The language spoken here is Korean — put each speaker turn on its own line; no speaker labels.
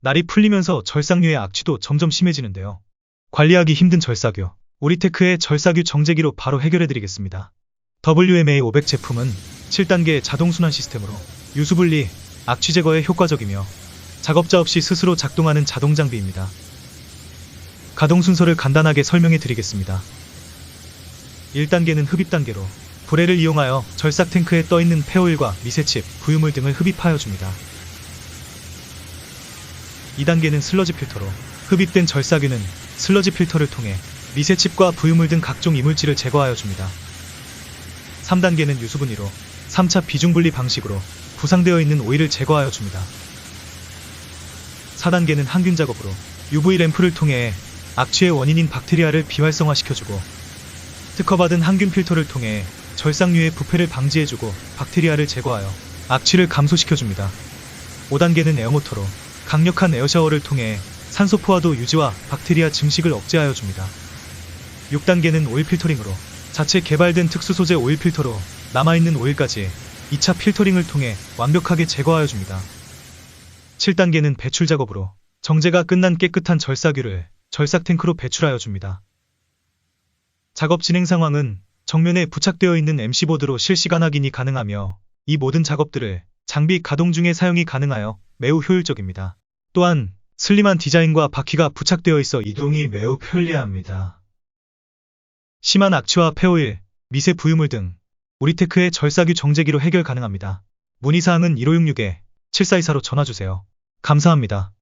날이 풀리면서 절삭류의 악취도 점점 심해지는데요. 관리하기 힘든 절삭유. 우리테크의 절삭유 정제기로 바로 해결해드리겠습니다. WMA500 제품은 7단계 자동순환 시스템으로 유수분리, 악취 제거에 효과적이며 작업자 없이 스스로 작동하는 자동 장비입니다. 가동 순서를 간단하게 설명해 드리겠습니다. 1단계는 흡입 단계로 불에를 이용하여 절삭 탱크에 떠 있는 폐오일과 미세칩, 부유물 등을 흡입하여 줍니다. 2단계는 슬러지 필터로 흡입된 절삭유는 슬러지 필터를 통해 미세칩과 부유물 등 각종 이물질을 제거하여 줍니다. 3단계는 유수분리로 3차 비중분리 방식으로 부상되어 있는 오일을 제거하여 줍니다. 4단계는 항균 작업으로 UV 램프를 통해 악취의 원인인 박테리아를 비활성화시켜주고 특허받은 항균 필터를 통해 절삭류의 부패를 방지해주고 박테리아를 제거하여 악취를 감소시켜줍니다. 5단계는 에어모터로 강력한 에어샤워를 통해 산소 포화도 유지와 박테리아 증식을 억제하여 줍니다. 6단계는 오일 필터링으로 자체 개발된 특수 소재 오일 필터로 남아있는 오일까지 2차 필터링을 통해 완벽하게 제거하여 줍니다. 7단계는 배출 작업으로 정제가 끝난 깨끗한 절삭유를 절삭 탱크로 배출하여 줍니다. 작업 진행 상황은 정면에 부착되어 있는 MC보드로 실시간 확인이 가능하며 이 모든 작업들을 장비 가동 중에 사용이 가능하여 매우 효율적입니다. 또한 슬림한 디자인과 바퀴가 부착되어 있어 이동이 매우 편리합니다. 심한 악취와 폐오일, 미세 부유물 등 우리테크의 절삭유 정제기로 해결 가능합니다. 문의사항은 1566에 7424로 전화주세요. 감사합니다.